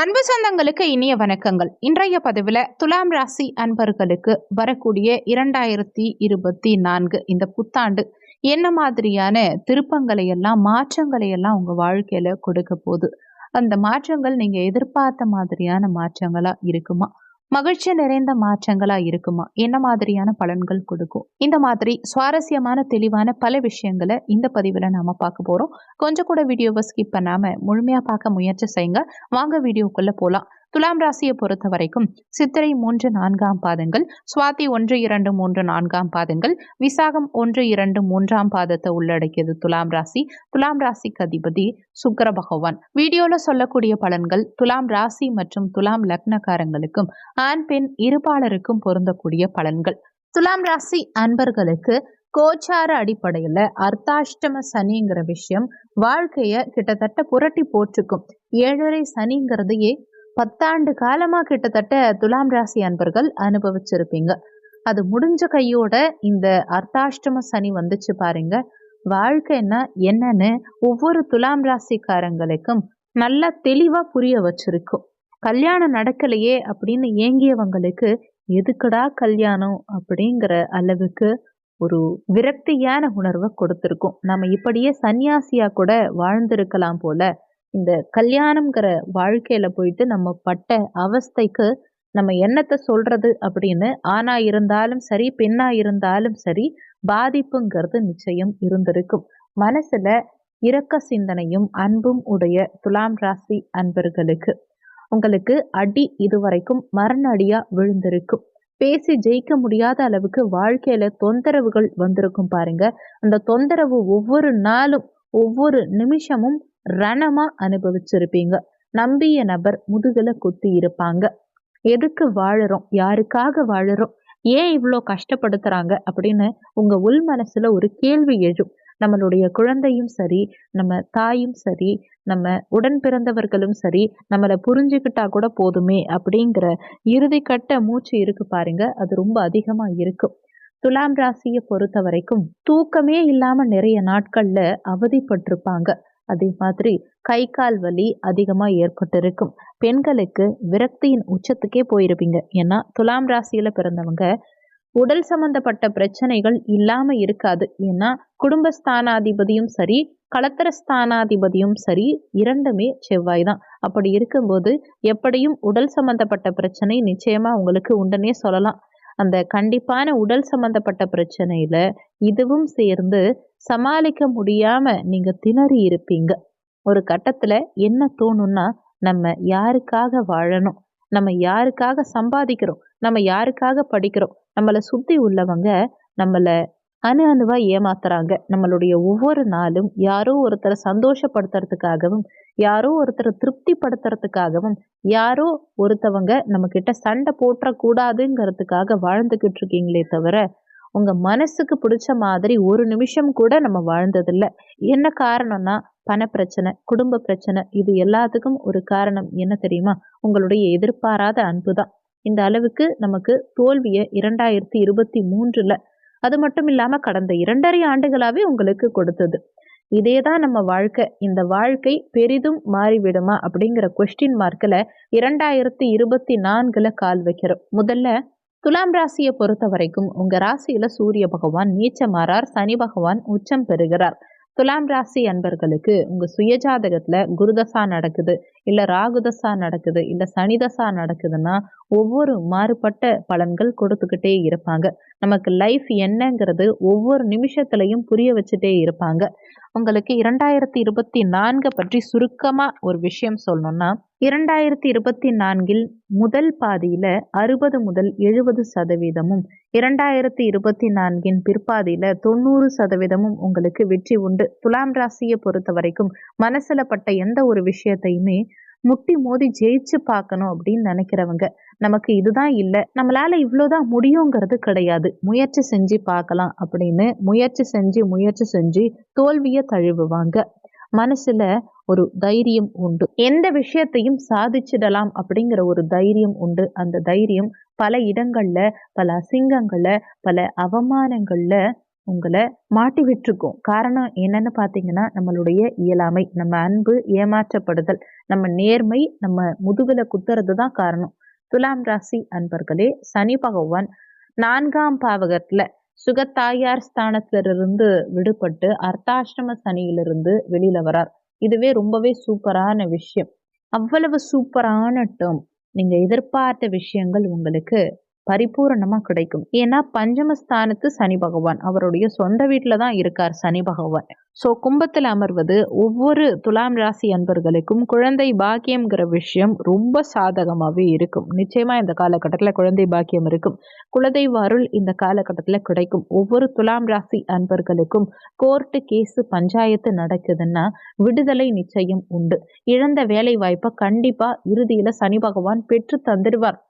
அன்பு சொந்தங்களுக்கு இனிய வணக்கங்கள். இன்றைய பதிவில் துலாம் ராசி அன்பர்களுக்கு வரக்கூடிய இரண்டாயிரத்தி இருபத்தி நான்கு இந்த புத்தாண்டு என்ன மாதிரியான திருப்பங்களை எல்லாம் மாற்றங்களை எல்லாம் உங்கள் வாழ்க்கையில் கொடுக்க போகுது? அந்த மாற்றங்கள் நீங்கள் எதிர்பார்த்த மாதிரியான மாற்றங்களா இருக்குமா? மகிழ்ச்சி நிறைந்த மாற்றங்களா இருக்குமா? என்ன மாதிரியான பலன்கள் கொடுக்கும்? இந்த மாதிரி சுவாரஸ்யமான தெளிவான பல விஷயங்களை இந்த பதிவில் நாம பார்க்க போறோம். கொஞ்சம் கூட வீடியோவை ஸ்கிப் பண்ணாம முழுமையா பார்க்க முயற்சி செய்யுங்க. வாங்க வீடியோக்குள்ள போலாம். துலாம் ராசியை பொறுத்த வரைக்கும் சித்திரை மூன்று நான்காம் பாதங்கள் சுவாதி ஒன்று இரண்டு மூன்று நான்காம் பாதங்கள் விசாகம் ஒன்று இரண்டு மூன்றாம் பாதத்தை உள்ளடக்கியது துலாம் ராசி. துலாம் ராசிக்கு அதிபதி சுக்கர பகவான். வீடியோல சொல்லக்கூடிய பலன்கள் துலாம் ராசி மற்றும் துலாம் லக்னக்காரங்களுக்கும் ஆண் பெண் இருபாலருக்கும் பொருந்தக்கூடிய பலன்கள். துலாம் ராசி அன்பர்களுக்கு கோச்சார அடிப்படையில் அர்த்தாஷ்டம சனிங்கிற விஷயம் வாழ்க்கையை கிட்டத்தட்ட புரட்டி போற்றுக்கும். ஏழரை சனிங்கிறதையே பத்தாண்டு காலமாக கிட்டத்தட்ட துலாம் ராசி அன்பர்கள் அனுபவிச்சிருப்பீங்க. அது முடிஞ்ச கையோட இந்த அர்த்தாஷ்டம சனி வந்துச்சு பாருங்க. வாழ்க்கைன்னா என்னன்னு ஒவ்வொரு துலாம் ராசிக்காரங்களுக்கும் நல்லா தெளிவாக புரிய வச்சிருக்கும் கல்யாணம் நடக்கலையே அப்படின்னு ஏங்கியவங்களுக்கு எதுக்குடா கல்யாணம் அப்படிங்கிற அளவுக்கு ஒரு விரக்தியான உணர்வை கொடுத்துருக்கும். நம்ம இப்படியே சன்னியாசியா கூட வாழ்ந்திருக்கலாம் போல இந்த கல்யாணம்ங்கிற வாழ்க்கையில போயிட்டு நம்ம பட்ட அவஸ்தைக்கு நம்ம என்னத்தை சொல்றது அப்படின்னு ஆணா இருந்தாலும் சரி பெண்ணா இருந்தாலும் சரி பாதிப்புங்கிறது நிச்சயம் இருந்திருக்கும். மனசுல இரக்க சிந்தனையும் அன்பும் உடைய துலாம் ராசி அன்பர்களுக்கு. உங்களுக்கு அடி இதுவரைக்கும் மரண அடியா விழுந்திருக்கும். பேசி ஜெயிக்க முடியாத அளவுக்கு வாழ்க்கையில தொந்தரவுகள் வந்திருக்கும் பாருங்க. அந்த தொந்தரவு ஒவ்வொரு நாளும் ஒவ்வொரு நிமிஷமும் ரணமாக அனுபவிச்சிருப்பீங்க. நம்பிய நபர் முதுகில் குத்தி இருப்பாங்க. எதுக்கு வாழறோம்? யாருக்காக வாழறோம்? ஏன் இவ்வளோ கஷ்டப்படுத்துறாங்க? அப்படின்னு உங்க உள் மனசுல ஒரு கேள்வி எழும். நம்மளுடைய குழந்தையும் சரி நம்ம தாயும் சரி நம்ம உடன் பிறந்தவர்களும் சரி நம்மளை புரிஞ்சுக்கிட்டா கூட போதுமே அப்படிங்கிற இறுதி கட்ட மூச்சு இருக்கு பாருங்க. அது ரொம்ப அதிகமா இருக்கும். துலாம் ராசியை பொறுத்த வரைக்கும் தூக்கமே இல்லாம நிறைய நாட்கள்ல அவதிப்பட்டிருப்பாங்க. அதே மாதிரி கை கால் வலி அதிகமாக ஏற்பட்டிருக்கும். பெண்களுக்கு விரக்தியின் உச்சத்துக்கே போயிருப்பீங்க. ஏன்னா துலாம் ராசியில் பிறந்தவங்க உடல் சம்பந்தப்பட்ட பிரச்சனைகள் இல்லாம இருக்காது. ஏன்னா குடும்பஸ்தானாதிபதியும் சரி கலத்திரஸ்தானாதிபதியும் சரி இரண்டுமே செவ்வாய் தான். அப்படி இருக்கும்போது எப்படியும் உடல் சம்பந்தப்பட்ட பிரச்சனை நிச்சயமா உங்களுக்கு உடனே சொல்லலாம். அந்த கண்டிப்பான உடல் சம்பந்தப்பட்ட பிரச்சனையில இதுவும் சேர்ந்து சமாளிக்க முடியாம நீங்க திணறி இருப்பீங்க. ஒரு கட்டத்துல என்ன தோணும்னா நம்ம யாருக்காக வாழணும்? நம்ம யாருக்காக சம்பாதிக்கிறோம்? நம்ம யாருக்காக படிக்கிறோம்? நம்மளை சுத்தி உள்ளவங்க நம்மளை அணு அணுவாக ஏமாத்துறாங்க. நம்மளுடைய ஒவ்வொரு நாளும் யாரோ ஒருத்தரை சந்தோஷப்படுத்துறதுக்காகவும் யாரோ ஒருத்தரை திருப்திப்படுத்துறதுக்காகவும் யாரோ ஒருத்தவங்க நம்ம கிட்ட சண்டை போட்டுறக்கூடாதுங்கிறதுக்காக வாழ்ந்துக்கிட்டு இருக்கீங்களே தவிர உங்க மனசுக்கு பிடிச்ச மாதிரி ஒரு நிமிஷம் கூட நம்ம வாழ்ந்ததில்ல. என்ன காரணம்னா பண பிரச்சனை குடும்ப பிரச்சனை இது எல்லாத்துக்கும் ஒரு காரணம் என்ன தெரியுமா? உங்களுடைய எதிர்பாராத அன்பு தான் இந்த அளவுக்கு நமக்கு தோல்வியை இரண்டாயிரத்தி இருபத்தி மூன்றுல அது மட்டும் இல்லாம கடந்த இரண்டரை ஆண்டுகளாவே உங்களுக்கு கொடுத்தது. இதே தான் நம்ம வாழ்க்கை. இந்த வாழ்க்கை பெரிதும் மாறிவிடுமா அப்படிங்கிற கொஸ்டின் மார்க்கில் இரண்டாயிரத்தி இருபத்தி நான்குல கால் வைக்கிறோம். முதல்ல துலாம் ராசியை பொறுத்த வரைக்கும் உங்க ராசியில சூரிய பகவான் நீச்சமாறார் சனி பகவான் உச்சம் பெறுகிறார். துலாம் ராசி அன்பர்களுக்கு உங்க சுயஜாதகத்துல குருதசா நடக்குது இல்ல ராகுதசா நடக்குது இல்ல சனிதசா நடக்குதுன்னா ஒவ்வொரு மாறுபட்ட பலன்கள் கொடுத்துக்கிட்டே இருப்பாங்க. நமக்கு லைஃப் என்னங்கிறது ஒவ்வொரு நிமிஷத்துலையும் புரிய வச்சுட்டே இருப்பாங்க. உங்களுக்கு இரண்டாயிரத்தி இருபத்தி நான்கை பற்றி சுருக்கமாக ஒரு விஷயம் சொல்லணும்னா இரண்டாயிரத்தி இருபத்தி நான்கில் முதல் பாதியில் அறுபது முதல் எழுபது சதவீதமும் இரண்டாயிரத்தி இருபத்தி நான்கின் பிற்பாதியில் தொண்ணூறு சதவீதமும் உங்களுக்கு வெற்றி உண்டு. துலாம் ராசியை பொறுத்த வரைக்கும் மனசில் பட்ட எந்த ஒரு விஷயத்தையுமே முட்டி மோதி ஜெயிச்சு பார்க்கணும் அப்படின்னு நினைக்கிறவங்க நமக்கு இதுதான் இல்லை. நம்மளால இவ்வளோதான் முடியுங்கிறது கிடையாது. முயற்சி செஞ்சு பார்க்கலாம் அப்படின்னு முயற்சி செஞ்சு முயற்சி செஞ்சு தோல்வியை தழுவுவாங்க. மனசுல ஒரு தைரியம் உண்டு. எந்த விஷயத்தையும் சாதிச்சிடலாம் அப்படிங்கிற ஒரு தைரியம் உண்டு. அந்த தைரியம் பல இடங்கள்ல பல அசிங்கங்கள்ல பல அவமானங்கள்ல உங்களை மாட்டி விட்டுருக்கும் காரணம் என்னன்னு பார்த்தீங்கன்னா நம்மளுடைய இயலாமை நம்ம அன்பு ஏமாற்றப்படுதல் நம்ம நேர்மை நம்ம முதுகுல குத்துறது தான் காரணம். துலாம் ராசி அன்பர்களே சனி பகவான் நான்காம் பாவகத்துல சுகத்தாயார் ஸ்தானத்திலிருந்து விடுபட்டு அர்த்தாஷ்டம சனியிலிருந்து வெளியில வரார். இதுவே ரொம்பவே சூப்பரான விஷயம். அவ்வளவு சூப்பரான டேர்ம் நீங்க எதிர்பார்த்த விஷயங்கள் உங்களுக்கு பரிபூரணமா கிடைக்கும். ஏன்னா பஞ்சமஸ்தானத்து சனி பகவான். அவருடைய சொந்த வீட்டுல தான் இருக்கார் சனி பகவான். ஸோ கும்பத்தில் அமர்வது ஒவ்வொரு துலாம் ராசி அன்பர்களுக்கும் குழந்தை பாக்கியம்ங்கிற விஷயம் ரொம்ப சாதகமாகவே இருக்கும். நிச்சயமாக இந்த காலகட்டத்தில் குழந்தை பாக்கியம் இருக்கும். குலதெய்வ அருள் இந்த காலகட்டத்தில் கிடைக்கும். ஒவ்வொரு துலாம் ராசி அன்பர்களுக்கும் கோர்ட்டு கேஸு பஞ்சாயத்து நடக்குதுன்னா விடுதலை நிச்சயம் உண்டு. இழந்த வேலை வாய்ப்பை கண்டிப்பாக இறுதியில் சனி பகவான் பெற்று தந்துடுவார்.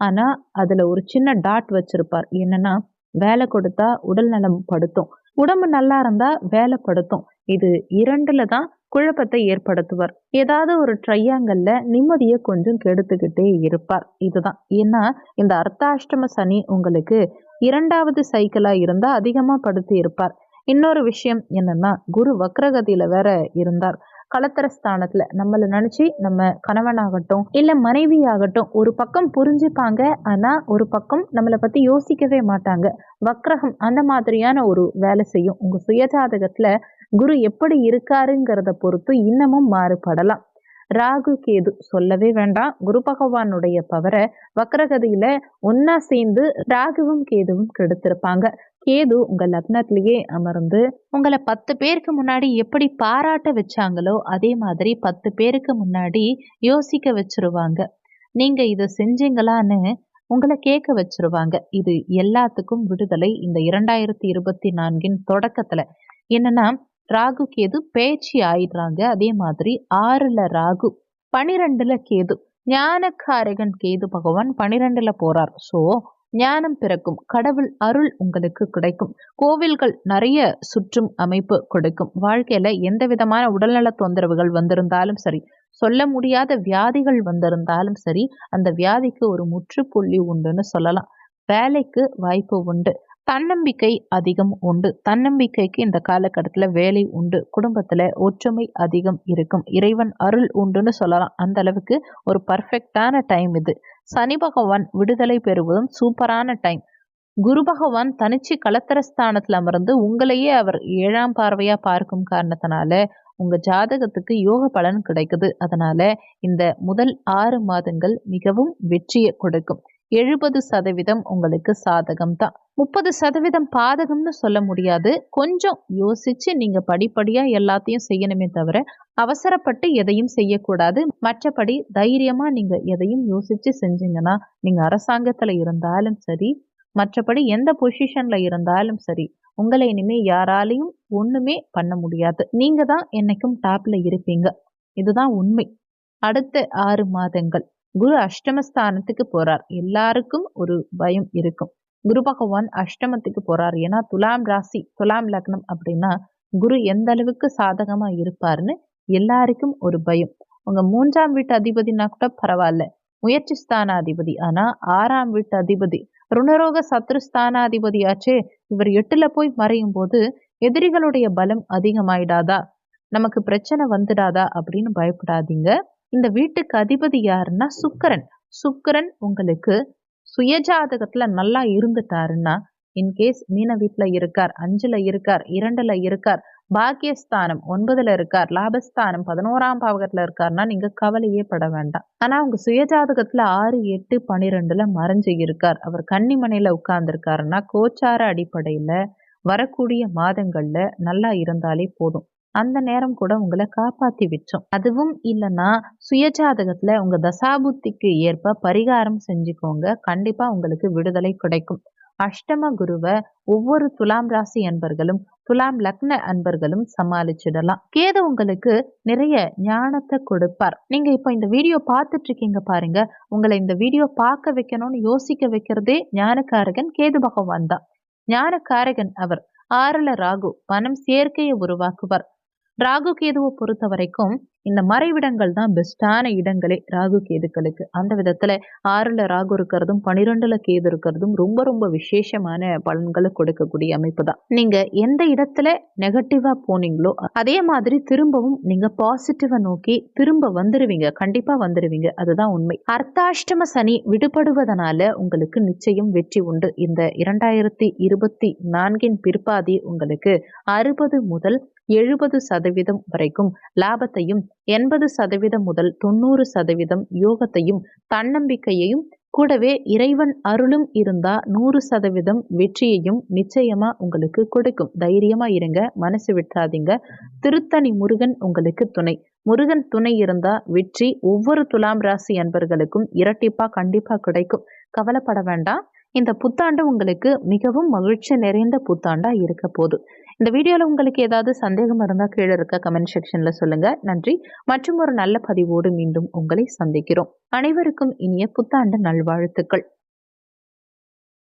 ஆனால் அதில் ஒரு சின்ன டாட் வச்சுருப்பார். என்னென்னா வேலை கொடுத்தா உடல் நலம் படுத்தும். உடம்பு நல்லா இருந்தால் வேலை படுத்தும். இது இரண்டுல தான் குழப்பத்தை ஏற்படுத்துவார். ஏதாவது ஒரு ட்ரையாங்கல்ல நிம்மதியை கொஞ்சம் கெடுத்துக்கிட்டே இருப்பார். இதுதான். ஏன்னா இந்த அர்த்தாஷ்டம சனி உங்களுக்கு இரண்டாவது சைக்கிளா இருந்தா அதிகமா படுத்து இருப்பார். இன்னொரு விஷயம் என்னன்னா குரு வக்ரகதியில வேற இருந்தார். கலத்தர ஸ்தானத்துல நம்மளை நினைச்சு நம்ம கணவனாகட்டும் இல்ல மனைவியாகட்டும் ஒரு பக்கம் புரிஞ்சுப்பாங்க. ஆனா ஒரு பக்கம் நம்மளை பத்தி யோசிக்கவே மாட்டாங்க. வக்ரகம் அந்த மாதிரியான ஒரு வேலை செய்யும். உங்க சுயஜாதகத்துல குரு எப்படி இருக்காருங்கிறத பொறுத்து இன்னமும் மாறுபடலாம். ராகு கேது சொல்லவே வேண்டாம். குரு பகவானுடைய பவரை வக்ரகதியில ஒன்னா சேர்ந்து ராகுவும் கேதுவும் கெடுத்திருப்பாங்க. கேது உங்க லக்னத்திலேயே அமர்ந்து உங்களை பத்து பேருக்கு முன்னாடி எப்படி பாராட்ட வச்சாங்களோ அதே மாதிரி பத்து பேருக்கு முன்னாடி யோசிக்க வச்சிருவாங்க. நீங்க இதை செஞ்சீங்களான்னு உங்களை கேட்க வச்சிருவாங்க. இது எல்லாத்துக்கும் விடுதலை இந்த இரண்டாயிரத்தி இருபத்தி நான்கின் தொடக்கத்துல. என்னன்னா ராகு கேது பேச்சு ஆயிடுறாங்க. அதே மாதிரி ஆறுல ராகு பனிரெண்டுல கேது ஞானக்காரகன் கேது பகவான் பனிரெண்டுல போறார். ஸோ ஞானம் பிறக்கும். கடவுள் அருள் உங்களுக்கு கிடைக்கும். கோவில்கள் நிறைய சுற்றும் அமைப்பு கொடுக்கும். வாழ்க்கையில எந்த விதமான உடல்நல தொந்தரவுகள் வந்திருந்தாலும் சரி சொல்ல முடியாத வியாதிகள் வந்திருந்தாலும் சரி அந்த வியாதிக்கு ஒரு முற்றுப்புள்ளி உண்டுன்னு சொல்லலாம். வேலைக்கு வாய்ப்பு உண்டு. தன்னம்பிக்கை அதிகம் உண்டு. தன்னம்பிக்கைக்கு இந்த காலகட்டத்தில் வேலை உண்டு. குடும்பத்தில் ஒற்றுமை அதிகம் இருக்கும். இறைவன் அருள் உண்டுன்னு சொல்லலாம். அந்த அளவுக்கு ஒரு பர்ஃபெக்டான டைம் இது. சனி பகவான் விடுதலை பெறுவதும் சூப்பரான டைம். குரு பகவான் தனிச்சு கலத்தரஸ்தானத்தில் அமர்ந்து உங்களையே அவர் ஏழாம் பார்வையாக பார்க்கும் காரணத்தினால உங்கள் ஜாதகத்துக்கு யோக பலன் கிடைக்குது. அதனால இந்த முதல் ஆறு மாதங்கள் மிகவும் வெற்றியை கொடுக்கும். எழுபது சதவீதம் உங்களுக்கு சாதகம் தான். முப்பது சதவீதம் பாதகம்னு சொல்ல முடியாது. கொஞ்சம் யோசிச்சு நீங்க படிப்படியா எல்லாத்தையும் செய்யணுமே தவிர அவசரப்பட்டு எதையும் செய்யக்கூடாது. மற்றபடி தைரியமா நீங்க எதையும் யோசிச்சு செஞ்சீங்கன்னா நீங்க அரசாங்கத்துல இருந்தாலும் சரி மற்றபடி எந்த பொசிஷன்ல இருந்தாலும் சரி உங்களை இனிமே யாராலையும் ஒண்ணுமே பண்ண முடியாது. நீங்க தான் என்னைக்கும் டாப்ல இருப்பீங்க. இதுதான் உண்மை. அடுத்த ஆறு மாதங்கள். குரு அஷ்டமஸ்தானத்துக்கு போறார். எல்லாருக்கும் ஒரு பயம் இருக்கும். குரு பகவான் அஷ்டமத்துக்கு போறார். ஏன்னா துலாம் ராசி துலாம் லக்னம் அப்படின்னா குரு எந்த அளவுக்கு சாதகமா இருப்பாருன்னு எல்லாருக்கும் ஒரு பயம். உங்க மூன்றாம் வீட்டு அதிபதினா கூட பரவாயில்ல. முயற்சி ஸ்தானாதிபதி. ஆனா ஆறாம் வீட்டு அதிபதி. ருணரோக சத்ருஸ்தானாதிபதியாச்சே இவர் எட்டுல போய் மறையும் போது எதிரிகளுடைய பலம் அதிகமாயிடாதா? நமக்கு பிரச்சனை வந்துடாதா? அப்படின்னு பயப்படாதீங்க. இந்த வீட்டுக்கு அதிபதி யாருன்னா சுக்கரன். சுக்கரன் உங்களுக்கு சுயஜாதகத்துல நல்லா இருந்துட்டாருன்னா இன்கேஸ் மீன வீட்டுல இருக்கார் அஞ்சுல இருக்கார் இரண்டுல இருக்கார் பாக்கியஸ்தானம் ஒன்பதுல இருக்கார் லாபஸ்தானம் பதினோராம் பாவகத்துல இருக்காருன்னா நீங்க கவலையே பட வேண்டாம். ஆனா உங்க சுயஜாதகத்துல ஆறு எட்டு பனிரெண்டுல மறைஞ்சு இருக்கார். அவர் கன்னிமனையில உட்கார்ந்துருக்காருன்னா கோச்சார அடிப்படையில வரக்கூடிய மாதங்கள்ல நல்லா இருந்தாலே போதும். அந்த நேரம் கூட உங்களை காப்பாத்தி விட்டோம். அதுவும் இல்லைன்னா சுயஜாதகத்துல உங்க தசாபுத்திக்கு ஏற்ப பரிகாரம் செஞ்சுக்கோங்க. கண்டிப்பா உங்களுக்கு விடுதலை கிடைக்கும். அஷ்டம குருவை ஒவ்வொரு துலாம் ராசி அன்பர்களும் துலாம் லக்ன அன்பர்களும் சமாளிச்சிடலாம். கேது உங்களுக்கு நிறைய ஞானத்தை கொடுப்பார். நீங்க இப்ப இந்த வீடியோ பார்த்துட்டு இருக்கீங்க பாருங்க. உங்களை இந்த வீடியோ பார்க்க வைக்கணும்னு யோசிக்க வைக்கிறதே ஞானக்காரகன் கேது பகவான் தான். ஞானக்காரகன் அவர். ஆறுல ராகு. பணம் சேர்க்கையை உருவாக்குவார். ராகு கேதுவை பொறுத்த வரைக்கும் இந்த மறைவிடங்கள் தான் பெஸ்டான இடங்களே ராகு கேதுக்களுக்கு. அந்த விதத்துல ஆறுல ராகு இருக்கிறதும் பனிரெண்டுல கேது இருக்கிறதும் ரொம்ப ரொம்ப விசேஷமான பலன்களை கொடுக்கக்கூடிய அமைப்பு தான். நீங்க எந்த இடத்துல நெகட்டிவா போனீங்களோ அதே மாதிரி திரும்பவும் நீங்க பாசிட்டிவா நோக்கி திரும்ப வந்துருவீங்க. கண்டிப்பா வந்துருவீங்க. அதுதான் உண்மை. அர்த்தாஷ்டம சனி விடுபடுவதனால உங்களுக்கு நிச்சயம் வெற்றி உண்டு. இந்த இரண்டாயிரத்தி இருபத்தி நான்கின் பிற்பாதி உங்களுக்கு அறுபது முதல் எழுபது சதவீதம் வரைக்கும் லாபத்தையும் எண்பது சதவீதம் முதல் தொண்ணூறு சதவீதம் யோகத்தையும் தன்னம்பிக்கையையும் கூடவே இறைவன் அருளும் இருந்தா நூறு சதவீதம் வெற்றியையும் நிச்சயமா உங்களுக்கு கொடுக்கும். தைரியமா இருங்க மனசு விட்டாதீங்க. திருத்தணி முருகன் உங்களுக்கு துணை. முருகன் துணை இருந்தா வெற்றி ஒவ்வொரு துலாம் ராசி அன்பர்களுக்கும் இரட்டிப்பா கண்டிப்பா கிடைக்கும். கவலைப்பட வேண்டாம். இந்த புத்தாண்டு உங்களுக்கு மிகவும் மகிழ்ச்சி நிறைந்த புத்தாண்டா இருக்க போகுது. இந்த வீடியோவில் உங்களுக்கு ஏதாவது சந்தேகம் இருந்தால் கீழே இருக்க கமெண்ட் செக்ஷனில் சொல்லுங்கள் நன்றி. மற்றும் ஒரு நல்ல பதிவோடு மீண்டும் உங்களை சந்திக்கிறோம். அனைவருக்கும் இனிய புத்தாண்டு நல்வாழ்த்துக்கள்.